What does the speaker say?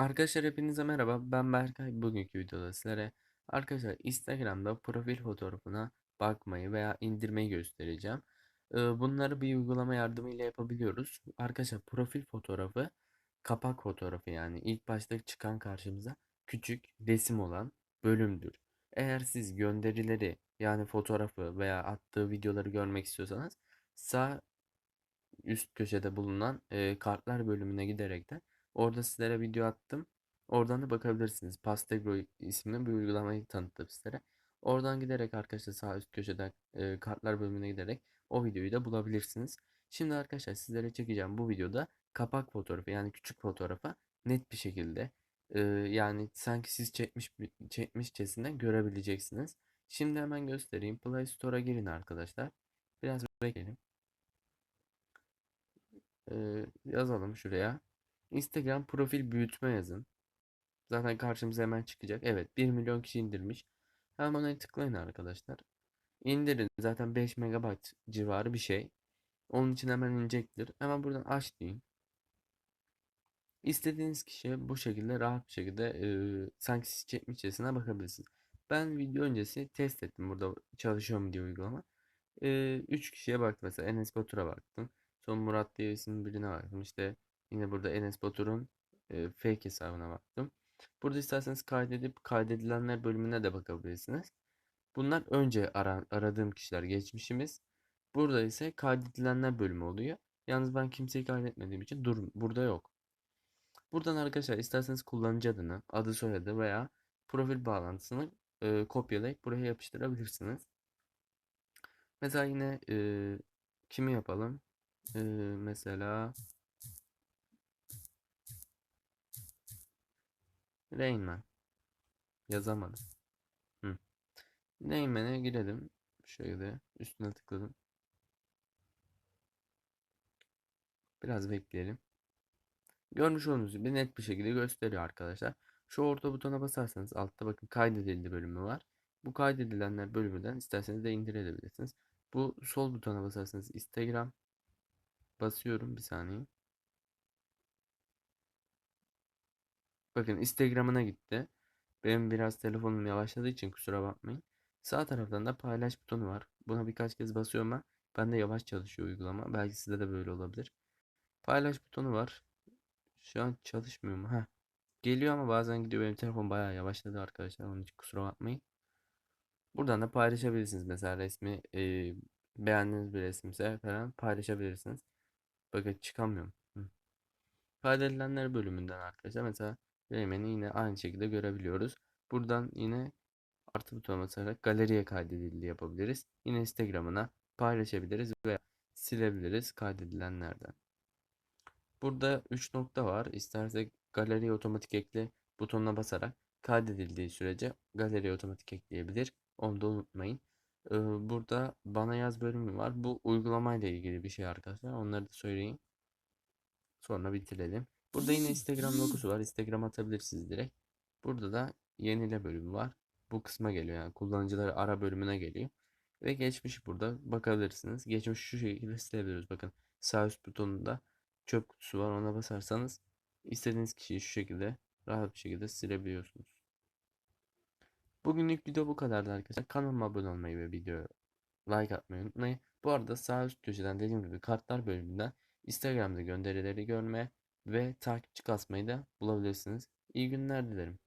Arkadaşlar hepinize merhaba. Ben Berkay. Bugünkü videoda sizlere arkadaşlar Instagram'da profil fotoğrafına bakmayı veya indirmeyi göstereceğim. Ee, Bunları bir uygulama yardımıyla yapabiliyoruz. Arkadaşlar profil fotoğrafı kapak fotoğrafı yani ilk başta çıkan karşımıza küçük resim olan bölümdür. Eğer siz gönderileri yani fotoğrafı veya attığı videoları görmek istiyorsanız sağ üst köşede bulunan e, kartlar bölümüne giderek de orada sizlere video attım. Oradan da bakabilirsiniz. Pastegro isimli bir uygulamayı tanıttım sizlere. Oradan giderek arkadaşlar sağ üst köşede e, kartlar bölümüne giderek o videoyu da bulabilirsiniz. Şimdi arkadaşlar sizlere çekeceğim bu videoda kapak fotoğrafı yani küçük fotoğrafa net bir şekilde e, yani sanki siz çekmiş çekmişçesine görebileceksiniz. Şimdi hemen göstereyim. Play Store'a girin arkadaşlar. Biraz bekleyelim. Ee, yazalım şuraya. Instagram profil büyütme yazın. Zaten karşımıza hemen çıkacak. Evet 1 milyon kişi indirmiş. Hemen ona tıklayın arkadaşlar. İndirin. Zaten 5 megabayt civarı bir şey. Onun için hemen inecektir. Hemen buradan aç deyin. İstediğiniz kişiye bu şekilde rahat bir şekilde e, sanki siz çekmişçesine bakabilirsiniz. Ben video öncesi test ettim burada çalışıyor mu diye uygulama. 3 kişiye baktım mesela Enes Batur'a baktım. Son Murat diye isimli birine baktım. İşte yine burada Enes Batur'un e, fake hesabına baktım. Burada isterseniz kaydedip kaydedilenler bölümüne de bakabilirsiniz. Bunlar önce ara, aradığım kişiler geçmişimiz. Burada ise kaydedilenler bölümü oluyor. Yalnız ben kimseyi kaydetmediğim için dur burada yok. Buradan arkadaşlar isterseniz kullanıcı adını, adı soyadı veya profil bağlantısını e, kopyalayıp buraya yapıştırabilirsiniz. Mesela yine e, kimi yapalım? E, mesela Rainman. Yazamadım. Hı. Rainman'e girelim. Şöyle üstüne tıkladım. Biraz bekleyelim. Görmüş olduğunuz gibi net bir şekilde gösteriyor arkadaşlar. Şu orta butona basarsanız altta bakın kaydedildi bölümü var. Bu kaydedilenler bölümünden isterseniz de indirebilirsiniz. Bu sol butona basarsanız Instagram basıyorum bir saniye. Bakın Instagram'ına gitti. Benim biraz telefonum yavaşladığı için kusura bakmayın. Sağ taraftan da paylaş butonu var. Buna birkaç kez basıyorum ben. Ben de yavaş çalışıyor uygulama. Belki sizde de böyle olabilir. Paylaş butonu var. Şu an çalışmıyor mu? Heh. Geliyor ama bazen gidiyor. Benim telefon bayağı yavaşladı arkadaşlar. Onun için kusura bakmayın. Buradan da paylaşabilirsiniz. Mesela resmi e, beğendiğiniz bir resimse falan paylaşabilirsiniz. Bakın çıkamıyorum. Hı. Bölümünden arkadaşlar mesela Reymen'i yine aynı şekilde görebiliyoruz. Buradan yine artı butona basarak galeriye kaydedildi yapabiliriz. Yine Instagram'ına paylaşabiliriz veya silebiliriz kaydedilenlerden. Burada 3 nokta var. İstersek galeriye otomatik ekle butonuna basarak kaydedildiği sürece galeriye otomatik ekleyebilir. Onu da unutmayın. Ee, burada bana yaz bölümü var. Bu uygulamayla ilgili bir şey arkadaşlar. Onları da söyleyeyim. Sonra bitirelim. Burada yine Instagram logosu var. Instagram atabilirsiniz direkt. Burada da yenile bölümü var. Bu kısma geliyor yani kullanıcıları ara bölümüne geliyor. Ve geçmiş burada bakabilirsiniz. Geçmiş şu şekilde silebiliyoruz. Bakın sağ üst butonunda çöp kutusu var. Ona basarsanız istediğiniz kişiyi şu şekilde rahat bir şekilde silebiliyorsunuz. Bugünlük video bu kadardı arkadaşlar. Kanalıma abone olmayı ve video like atmayı unutmayın. Bu arada sağ üst köşeden dediğim gibi kartlar bölümünden Instagram'da gönderileri görme ve takipçi kasmayı da bulabilirsiniz. İyi günler dilerim.